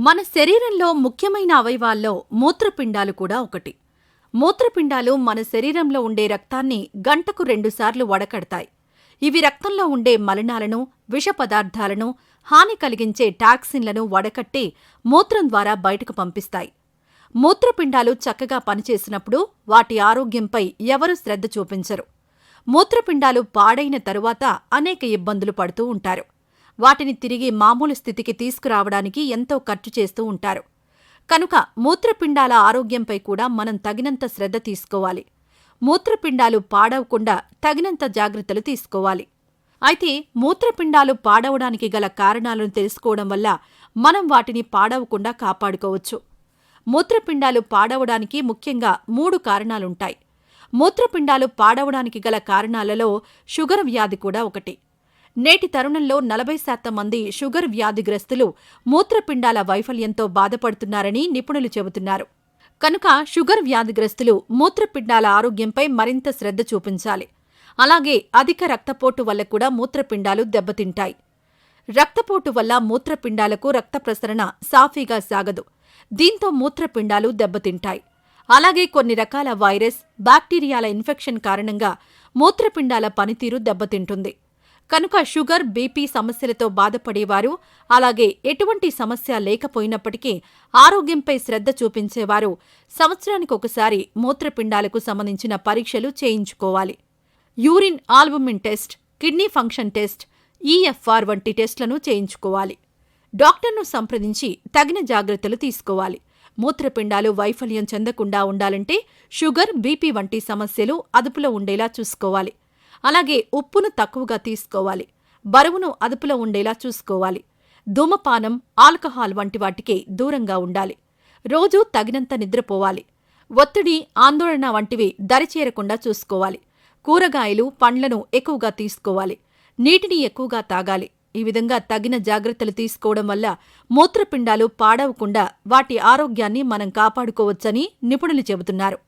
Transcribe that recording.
మన శరీరంలో ముఖ్యమైన అవయవాల్లో మూత్రపిండాలు కూడా ఒకటి. మూత్రపిండాలు మన శరీరంలో ఉండే రక్తాన్ని గంటకు రెండుసార్లు వడకడతాయి. ఇవి రక్తంలో ఉండే మలినాలను విష పదార్థాలను హాని కలిగించే టాక్సిన్లను వడకట్టి మూత్రం ద్వారా బయటకు పంపిస్తాయి. మూత్రపిండాలు చక్కగా పనిచేసినప్పుడు వాటి ఆరోగ్యంపై ఎవరూ శ్రద్ధ చూపించరు. మూత్రపిండాలు పాడైన తరువాత అనేక ఇబ్బందులు పడుతూ ఉంటారు. వాటిని తిరిగి మామూలు స్థితికి తీసుకురావడానికి ఎంతో ఖర్చు చేస్తూ ఉంటారు. కనుక మూత్రపిండాల ఆరోగ్యంపై కూడా మనం తగినంత శ్రద్ధ తీసుకోవాలి. మూత్రపిండాలు పాడవకుండా తగినంత జాగ్రత్తలు తీసుకోవాలి. అయితే మూత్రపిండాలు పాడవడానికి గల కారణాలను తెలుసుకోవడం వల్ల మనం వాటిని పాడవకుండా కాపాడుకోవచ్చు. మూత్రపిండాలు పాడవడానికి ముఖ్యంగా మూడు కారణాలుంటాయి. మూత్రపిండాలు పాడవడానికి గల కారణాలలో షుగర్ వ్యాధి కూడా ఒకటి. నేటి తరుణంలో నలభై శాతం మంది షుగర్ వ్యాధిగ్రస్తులు మూత్రపిండాల వైఫల్యంతో బాధపడుతున్నారని నిపుణులు చెబుతున్నారు. కనుక షుగర్ వ్యాధిగ్రస్తులు మూత్రపిండాల ఆరోగ్యంపై మరింత శ్రద్ధ చూపించాలి. అలాగే అధిక రక్తపోటు వల్ల కూడా మూత్రపిండాలు దెబ్బతింటాయి. రక్తపోటు వల్ల మూత్రపిండాలకు రక్త ప్రసరణ సాఫీగా సాగదు. దీంతో మూత్రపిండాలు దెబ్బతింటాయి. అలాగే కొన్ని రకాల వైరస్ బ్యాక్టీరియాల ఇన్ఫెక్షన్ కారణంగా మూత్రపిండాల పనితీరు దెబ్బతింటుంది. కనుక షుగర్ బీపీ సమస్యలతో బాధపడేవారు అలాగే ఎటువంటి సమస్య లేకపోయినప్పటికీ ఆరోగ్యంపై శ్రద్ధ చూపించేవారు. సంవత్సరానికి ఒకసారి మూత్రపిండాలకు సంబంధించిన పరీక్షలు చేయించుకోవాలి. Urine albumin test kidney function test EFR వంటి టెస్టులను చేయించుకోవాలి. డాక్టర్ను సంప్రదించి తగిన జాగ్రత్తలు తీసుకోవాలి. మూత్రపిండాలు వైఫల్యం చెందకుండా ఉండాలంటే షుగర్ బీపీ వంటి సమస్యలు అదుపులో ఉండేలా చూసుకోవాలి. అలాగే ఉప్పును తక్కువగా తీసుకోవాలి. బరువును అదుపులో ఉండేలా చూసుకోవాలి. ధూమపానం ఆల్కహాల్ వంటి వాటికి దూరంగా ఉండాలి. రోజూ తగినంత నిద్రపోవాలి. ఒత్తిడి ఆందోళన వంటివి దరిచేరకుండా చూసుకోవాలి. కూరగాయలు పండ్లను ఎక్కువగా తీసుకోవాలి. నీటిని ఎక్కువగా తాగాలి. ఈ విధంగా తగిన జాగ్రత్తలు తీసుకోవడం వల్ల మూత్రపిండాలు పాడవకుండా వాటి ఆరోగ్యాన్ని మనం కాపాడుకోవచ్చని నిపుణులు చెబుతున్నారు.